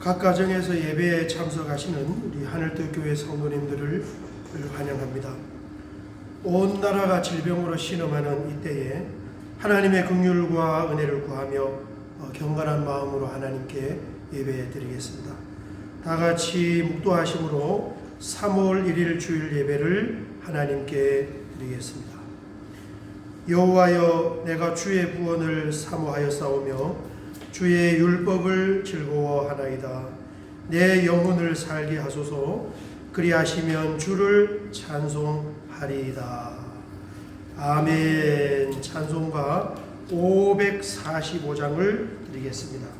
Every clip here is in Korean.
각 가정에서 예배에 참석하시는 우리 하늘뜻 교회 성도님들을 환영합니다. 온 나라가 질병으로 신음하는 이때에 하나님의 긍휼과 은혜를 구하며 어, 경건한 마음으로 하나님께 예배해 드리겠습니다. 다 같이 묵도하심으로 3월 1일 주일 예배를 하나님께 드리겠습니다. 여호와여 내가 주의 구원을 사모하여 싸우며 주의 율법을 즐거워하나이다. 내 영혼을 살게 하소서. 그리하시면 주를 찬송하리이다. 아멘. 찬송가 545장을 드리겠습니다.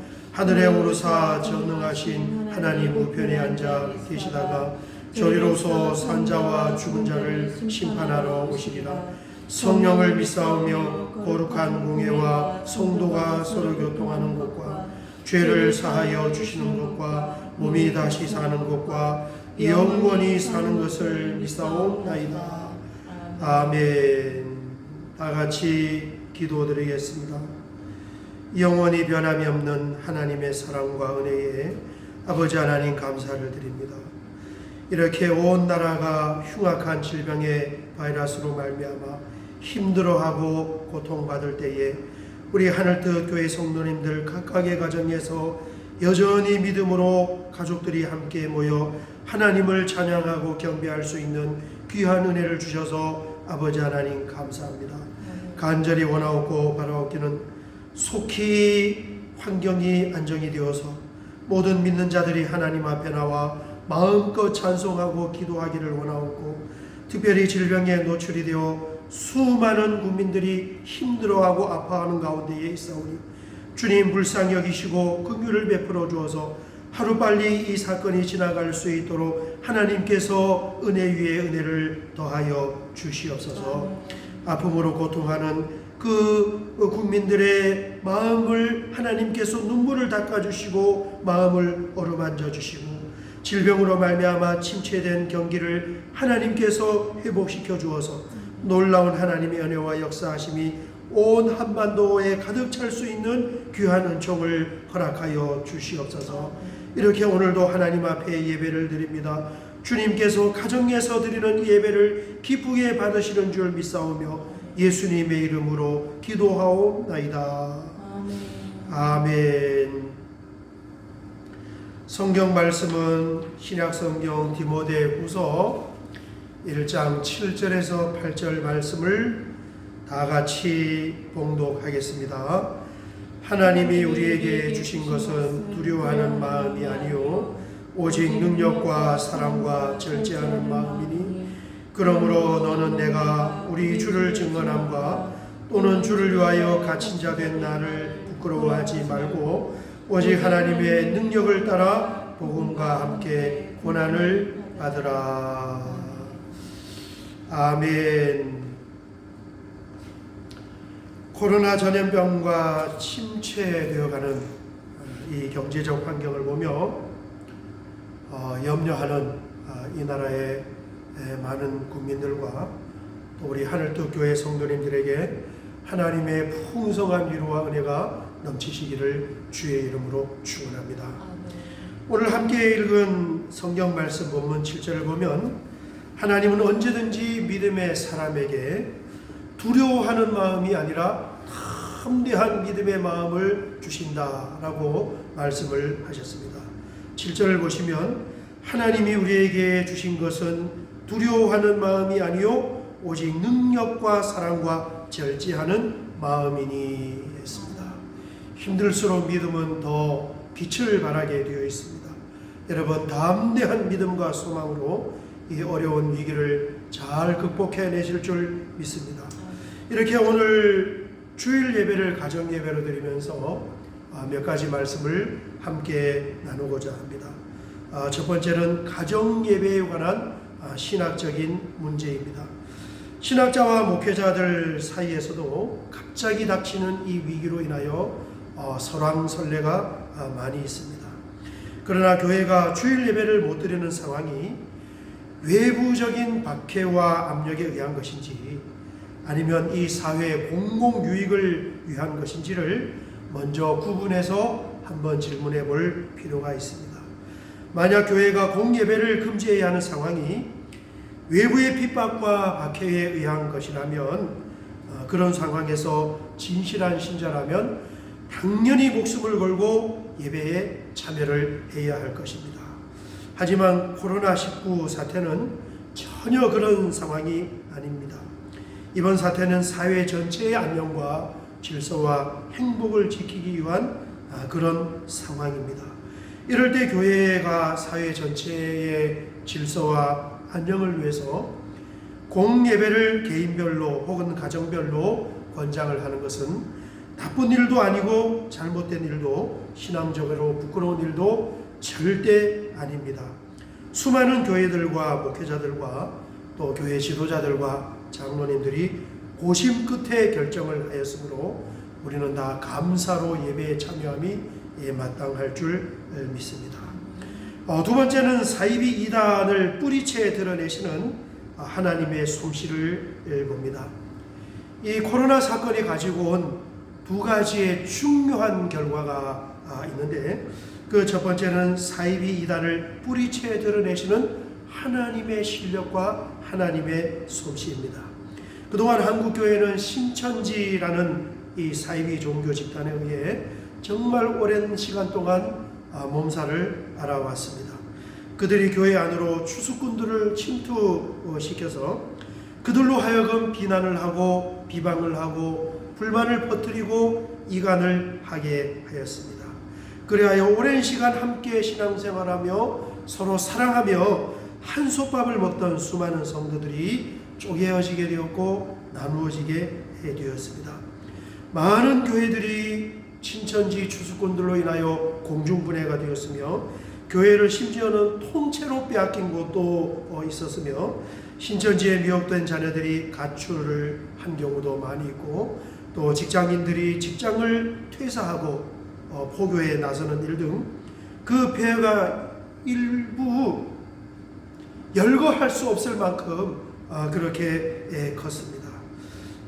하늘에 오르사 전능하신 하나님 우편에 앉아 계시다가 저리로서 산자와 죽은 자를 심판하러 오시리라. 성령을 믿사오며 거룩한 공예와 성도가 서로 교통하는 것과 죄를 사하여 주시는 것과 몸이 다시 사는 것과 영원히 사는 것을 믿사옵나이다. 아멘. 다 같이 기도드리겠습니다 영원히 변함이 없는 하나님의 사랑과 은혜에 아버지 하나님 감사를 드립니다. 이렇게 온 나라가 흉악한 질병의 바이러스로 말미암아 힘들어하고 고통받을 때에 우리 하늘뜻 교회 성도님들 각각의 가정에서 여전히 믿음으로 가족들이 함께 모여 하나님을 찬양하고 경배할 수 있는 귀한 은혜를 주셔서 아버지 하나님 감사합니다. 간절히 원하옵고 바라옵기는 속히 환경이 안정이 되어서 모든 믿는 자들이 하나님 앞에 나와 마음껏 찬송하고 기도하기를 원하옵고 특별히 질병에 노출이 되어 수많은 국민들이 힘들어하고 아파하는 가운데에 있사오니 주님 불쌍히 여기시고 긍휼을 베풀어 주어서 하루빨리 이 사건이 지나갈 수 있도록 하나님께서 은혜 위에 은혜를 더하여 주시옵소서. 아픔으로 고통하는 그 국민들의 마음을 하나님께서 눈물을 닦아주시고 마음을 어루만져 주시고 질병으로 말미암아 침체된 경기를 하나님께서 회복시켜 주어서 놀라운 하나님의 은혜와 역사하심이 온 한반도에 가득 찰 수 있는 귀한 은총을 허락하여 주시옵소서. 이렇게 오늘도 하나님 앞에 예배를 드립니다. 주님께서 가정에서 드리는 예배를 기쁘게 받으시는 줄 믿사오며 예수님의 이름으로 기도하옵나이다. 아멘. 성경 말씀은 신약 성경 디모데 후서 1장 7절에서 8절 말씀을 다 같이 봉독하겠습니다. 하나님이 우리에게 주신 것은 두려워하는 마음이 아니요 오직 능력과 사랑과 절제하는 마음이니 그러므로 너는 내가 우리 주를 증언함과 또는 주를 위하여 갇힌 자 된 나를 부끄러워하지 말고 오직 하나님의 능력을 따라 복음과 함께 고난을 받으라. 아멘. 코로나 전염병과 침체되어가는 이 경제적 환경을 보며 어, 염려하는 어, 이 나라의 에, 많은 국민들과 또 우리 하늘뜻 교회 성도님들에게 하나님의 풍성한 위로와 은혜가 넘치시기를 주의 이름으로 축원합니다. 오늘 함께 읽은 성경 말씀 본문 7절을 보면 하나님은 언제든지 믿음의 사람에게 두려워하는 마음이 아니라 담대한 믿음의 마음을 주신다라고 말씀을 하셨습니다. 7절을 보시면 하나님이 우리에게 주신 것은 두려워하는 마음이 아니요 오직 능력과 사랑과 절제하는 마음이니 했습니다. 힘들수록 믿음은 더 빛을 발하게 되어 있습니다. 여러분 담대한 믿음과 소망으로 이 어려운 위기를 잘 극복해내실 줄 믿습니다. 이렇게 오늘 주일 예배를 가정 예배로 드리면서 아, 몇 가지 말씀을 함께 나누고자 합니다. 아, 첫 번째는 가정 예배에 관한 아, 신학적인 문제입니다. 신학자와 목회자들 사이에서도 갑자기 닥치는 이 위기로 인하여 어, 설왕설래가 아, 많이 있습니다. 그러나 교회가 주일 예배를 못 드리는 상황이 외부적인 박해와 압력에 의한 것인지 아니면 이 사회의 공공 유익을 위한 것인지를 먼저 구분해서 한번 질문해 볼 필요가 있습니다. 만약 교회가 공예배를 금지해야 하는 상황이 외부의 핍박과 박해에 의한 것이라면 어, 그런 상황에서 진실한 신자라면 당연히 목숨을 걸고 예배에 참여를 해야 할 것입니다. 하지만 코로나19 사태는 전혀 그런 상황이 아닙니다. 이번 사태는 사회 전체의 안녕과 질서와 행복을 지키기 위한 아, 그런 상황입니다. 이럴 때 교회가 사회 전체의 질서와 안녕을 위해서 공예배를 개인별로 혹은 가정별로 권장을 하는 것은 나쁜 일도 아니고 잘못된 일도 신앙적으로 부끄러운 일도 절대 아닙니다. 수많은 교회들과 목회자들과 또 교회 지도자들과 장로님들이 고심 끝에 결정을 하였으므로 우리는 다 감사로 예배에 참여함이 예, 마땅할 줄 믿습니다. 어, 두 번째는 사이비 이단을 뿌리채 드러내시는 하나님의 솜씨를 봅니다. 이 코로나 사건이 가지고 온 두 가지의 중요한 결과가 아, 있는데 그 첫 번째는 사이비 이단을 뿌리채 드러내시는 하나님의 실력과 하나님의 솜씨입니다. 그동안 한국 교회는 신천지라는 이 사이비 종교 집단에 의해 정말 오랜 시간 동안 아, 몸살을 알아왔습니다. 그들이 교회 안으로 추수꾼들을 침투시켜서 그들로 하여금 비난을 하고 비방을 하고 불만을 퍼뜨리고 이간을 하게 하였습니다. 그리하여 오랜 시간 함께 신앙생활하며 서로 사랑하며 한솥밥을 먹던 수많은 성도들이 쪼개어지게 되었고 나누어지게 되었습니다. 많은 교회들이 친천지 추수꾼들로 인하여 공중분해가 되었으며 교회를 심지어는 통째로 빼앗긴 곳도 어, 있었으며 신천지에 미혹된 자녀들이 가출을 한 경우도 많이 있고 또 직장인들이 직장을 퇴사하고 어, 포교에 나서는 일 등 그 폐해가 일부 열거할 수 없을 만큼 아, 그렇게 예, 컸습니다.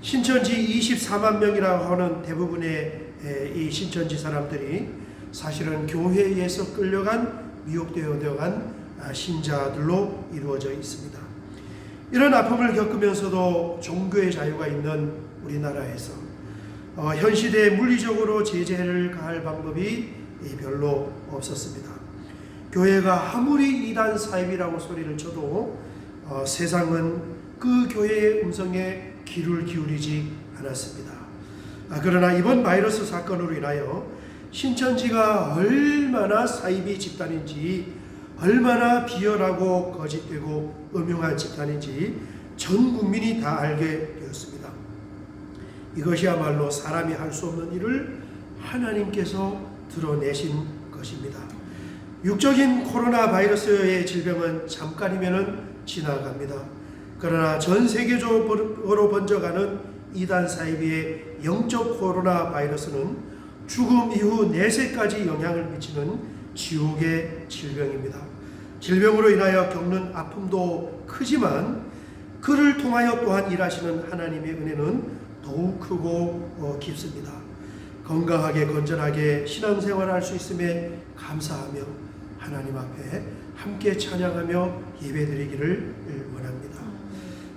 신천지 24만 명이라고 하는 대부분의 예, 이 신천지 사람들이 사실은 교회에서 끌려간 미혹되어 간 아, 신자들로 이루어져 있습니다. 이런 아픔을 겪으면서도 종교의 자유가 있는 우리나라에서 어, 현 시대에 물리적으로 제재를 가할 방법이 예, 별로 없었습니다. 교회가 아무리 이단 사입이라고 소리를 쳐도 어, 세상은 그 교회의 음성에 귀를 기울이지 않았습니다. 아, 그러나 이번 바이러스 사건으로 인하여 신천지가 얼마나 사이비 집단인지 얼마나 비열하고 거짓되고 음흉한 집단인지 전 국민이 다 알게 되었습니다. 이것이야말로 사람이 할 수 없는 일을 하나님께서 드러내신 것입니다. 육적인 코로나 바이러스의 질병은 잠깐이면 지나갑니다. 그러나 전 세계적으로 번져가는 이단 사이비의 영적 코로나 바이러스는 죽음 이후 내세까지 영향을 미치는 지옥의 질병입니다. 질병으로 인하여 겪는 아픔도 크지만 그를 통하여 또한 일하시는 하나님의 은혜는 더욱 크고 어, 깊습니다. 건강하게 건전하게 신앙생활 할 수 있음에 감사하며 하나님 앞에 함께 찬양하며 예배드리기를 원합니다.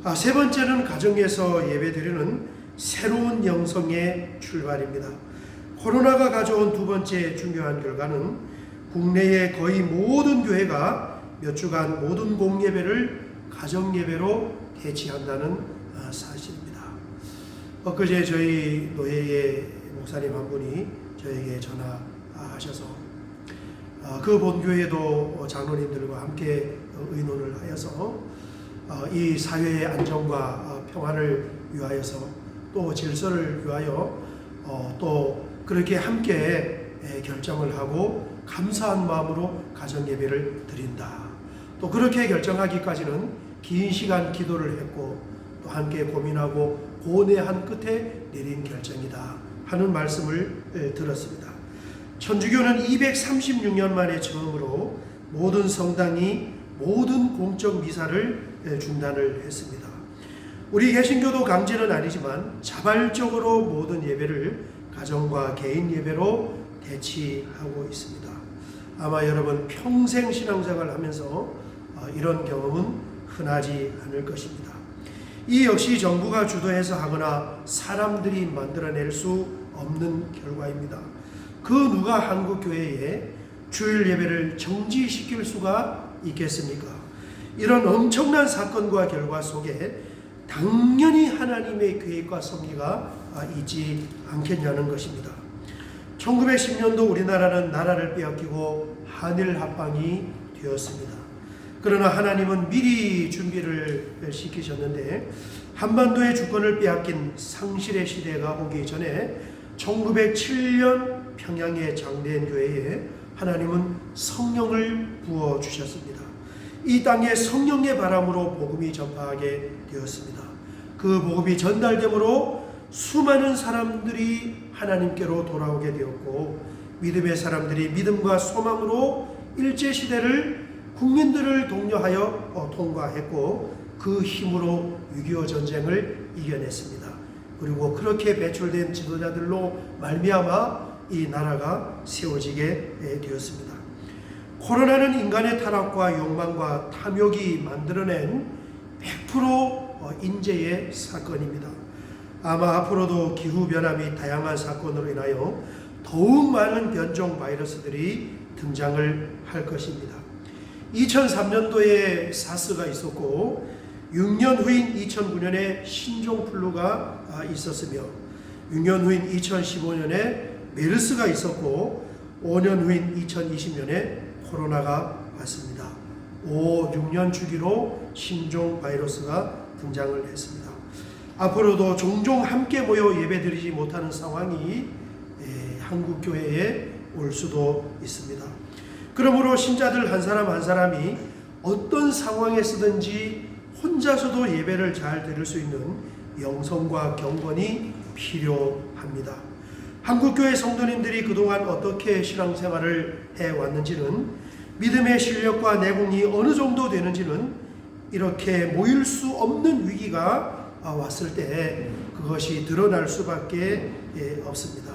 아, 세 번째는 가정에서 예배드리는 새로운 영성의 출발입니다. 코로나가 가져온 두 번째 중요한 결과는 국내의 거의 모든 교회가 몇 주간 모든 공예배를 가정예배로 대치한다는 아, 사실입니다. 엊그제 저희 노예의 목사님 한 분이 저에게 전화하셔서 어, 그 본교회도 장로님들과 함께 의논을 하여서 어, 이 사회의 안정과 어, 평화를 위하여서 또 질서를 위하여 또 그렇게 함께 결정을 하고 감사한 마음으로 가정 예배를 드린다. 또 그렇게 결정하기까지는 긴 시간 기도를 했고 또 함께 고민하고 고뇌한 끝에 내린 결정이다 하는 말씀을 들었습니다. 천주교는 236년 만에 처음으로 모든 성당이 모든 공적 미사를 중단을 했습니다. 우리 개신교도 강제는 아니지만 자발적으로 모든 예배를 가정과 개인 예배로 대치하고 있습니다. 아마 여러분 평생 신앙생활 하면서 어, 이런 경험은 흔하지 않을 것입니다. 이 역시 정부가 주도해서 하거나 사람들이 만들어낼 수 없는 결과입니다. 그 누가 한국 교회에 주일 예배를 정지시킬 수가 있겠습니까? 이런 엄청난 사건과 결과 속에 당연히 하나님의 계획과 섭리가 있지 않겠냐는 것입니다. 1910년도 우리나라는 나라를 빼앗기고 한일 합방이 되었습니다. 그러나 하나님은 미리 준비를 시키셨는데 한반도의 주권을 빼앗긴 상실의 시대가 오기 전에 1907년 평양의 장대인 교회에 하나님은 성령을 부어 주셨습니다. 이 땅에 성령의 바람으로 복음이 전파하게 되었습니다. 그 복음이 전달되므로 수많은 사람들이 하나님께로 돌아오게 되었고 믿음의 사람들이 믿음과 소망으로 일제 시대를 국민들을 독려하여 어, 통과했고 그 힘으로 6.25 전쟁을 이겨냈습니다. 그리고 그렇게 배출된 지도자들로 말미암아 이 나라가 세워지게 되었습니다. 코로나는 인간의 타락과 욕망과 탐욕이 만들어낸 100% 어, 인재의 사건입니다. 아마 앞으로도 기후변화 및 다양한 사건으로 인하여 더욱 많은 변종 바이러스들이 등장을 할 것입니다. 2003년도에 사스가 있었고 6년 후인 2009년에 신종플루가 아, 있었으며 6년 후인 2015년에 메르스가 있었고 5년 후인 2020년에 코로나가 왔습니다. 5, 6년 주기로 신종 바이러스가 등장을 했습니다. 앞으로도 종종 함께 모여 예배드리지 못하는 상황이 에, 한국 교회에 올 수도 있습니다. 그러므로 신자들 한 사람 한 사람이 어떤 상황에서든지 혼자서도 예배를 잘 드릴 수 있는 영성과 경건이 필요합니다. 한국교회 성도님들이 그동안 어떻게 신앙생활을 해왔는지는 믿음의 실력과 내공이 어느 정도 되는지는 이렇게 모일 수 없는 위기가 왔을 때 그것이 드러날 수밖에 예, 없습니다.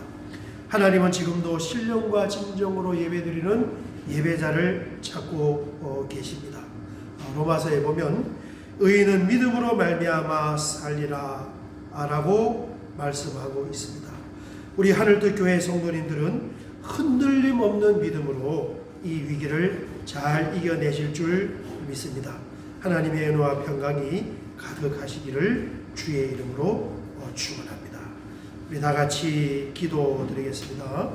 하나님은 지금도 신령과 진정으로 예배드리는 예배자를 찾고 어, 계십니다. 어, 로마서에 보면 의인은 믿음으로 말미암아 살리라라고 말씀하고 있습니다. 우리 하늘뜻 교회 성도님들은 흔들림 없는 믿음으로 이 위기를 잘 이겨내실 줄 믿습니다. 하나님의 은혜와 평강이 가득하시기를 주의 이름으로 어, 축원합니다. 우리 다 같이 기도드리겠습니다.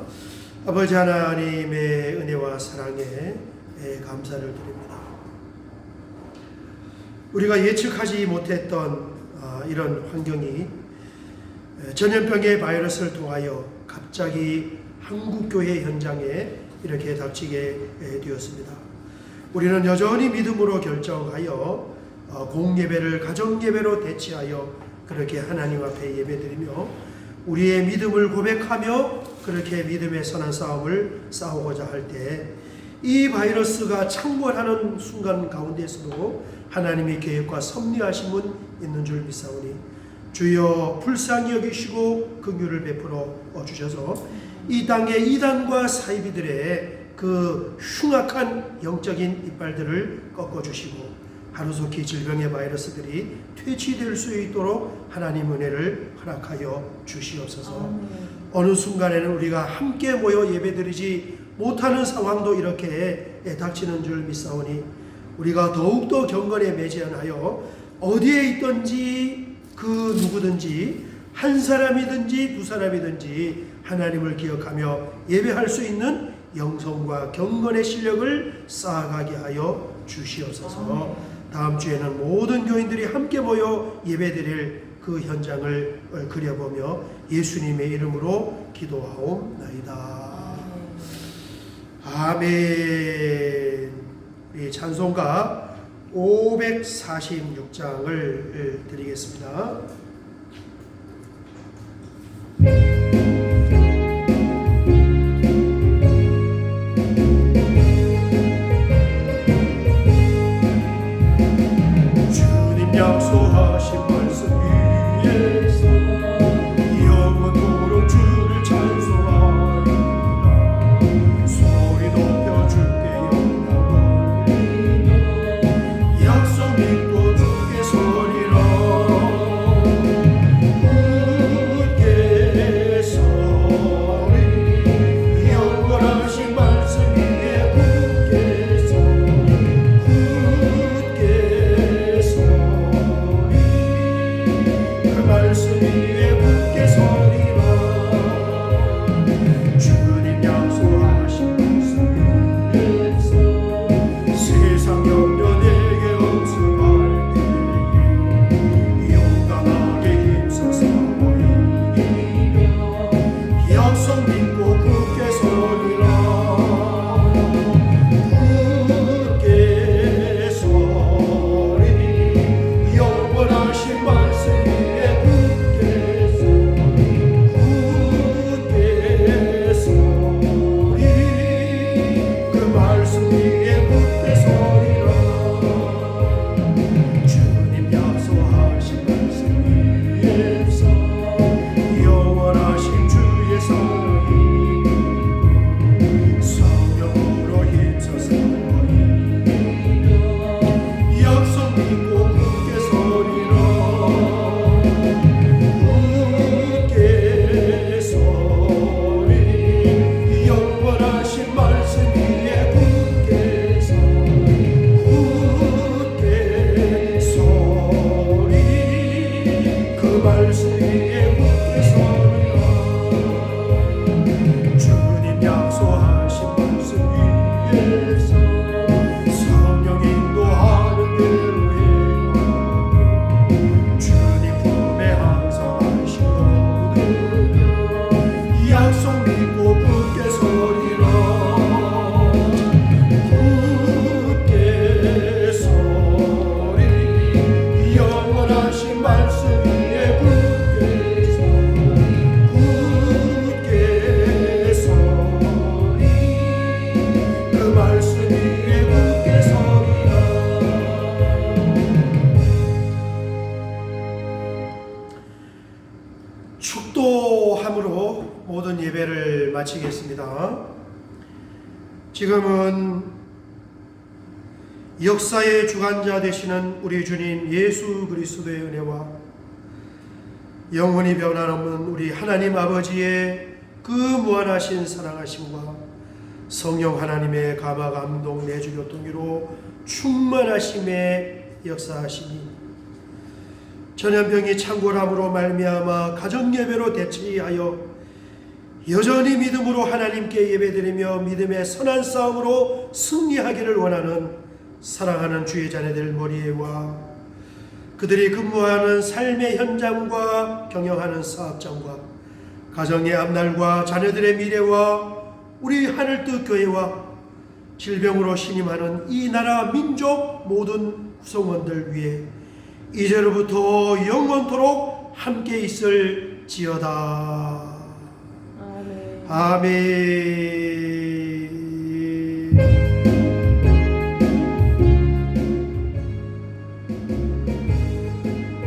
아버지 하나님의 은혜와 사랑에 감사를 드립니다. 우리가 예측하지 못했던 아, 이런 환경이 전염병의 바이러스를 통하여 갑자기 한국교회 현장에 이렇게 닥치게 되었습니다. 우리는 여전히 믿음으로 결정하여 어, 공예배를 가정예배로 대치하여 그렇게 하나님 앞에 예배드리며 우리의 믿음을 고백하며 그렇게 믿음의 선한 싸움을 싸우고자 할 때 이 바이러스가 창궐하는 순간 가운데서도 하나님의 계획과 섭리하심은 있는 줄 믿사오니 주여 불쌍히 여기시고 긍휼을 베풀어 주셔서 이 땅의 이단과 사이비들의 그 흉악한 영적인 이빨들을 꺾어 주시고 하루속히 질병의 바이러스들이 퇴치될 수 있도록 하나님 은혜를 허락하여 주시옵소서. 어느 순간에는 우리가 함께 모여 예배드리지 못하는 상황도 이렇게 닥치는 줄 믿사오니 우리가 더욱더 경건에 매진하여 어디에 있든지 그 누구든지 한 사람이든지 두 사람이든지 하나님을 기억하며 예배할 수 있는 영성과 경건의 실력을 쌓아가게 하여 주시옵소서. 다음 주에는 모든 교인들이 함께 모여 예배드릴 그 현장을 그려보며 예수님의 이름으로 기도하옵나이다. 아멘. 우리 찬송가 546장을 드리겠습니다. 축도함으로 모든 예배를 마치겠습니다. 지금은 역사의 주관자 되시는 우리 주님 예수 그리스도의 은혜와 영원히 변함없는 우리 하나님 아버지의 그 무한하신 사랑하심과 성령 하나님의 감화 감동 내주 교통기로 충만하심의 역사하시니 전염병이 창궐함으로 말미암아 가정 예배로 대체하여 여전히 믿음으로 하나님께 예배드리며 믿음의 선한 싸움으로 승리하기를 원하는 사랑하는 주의 자녀들 머리에와 그들이 근무하는 삶의 현장과 경영하는 사업장과 가정의 앞날과 자녀들의 미래와 우리 하늘뜻 교회와 질병으로 신임하는 이 나라 민족 모든 구성원들 위해 이제로부터 영원토록 함께 있을 지어다. 아멘. 아멘.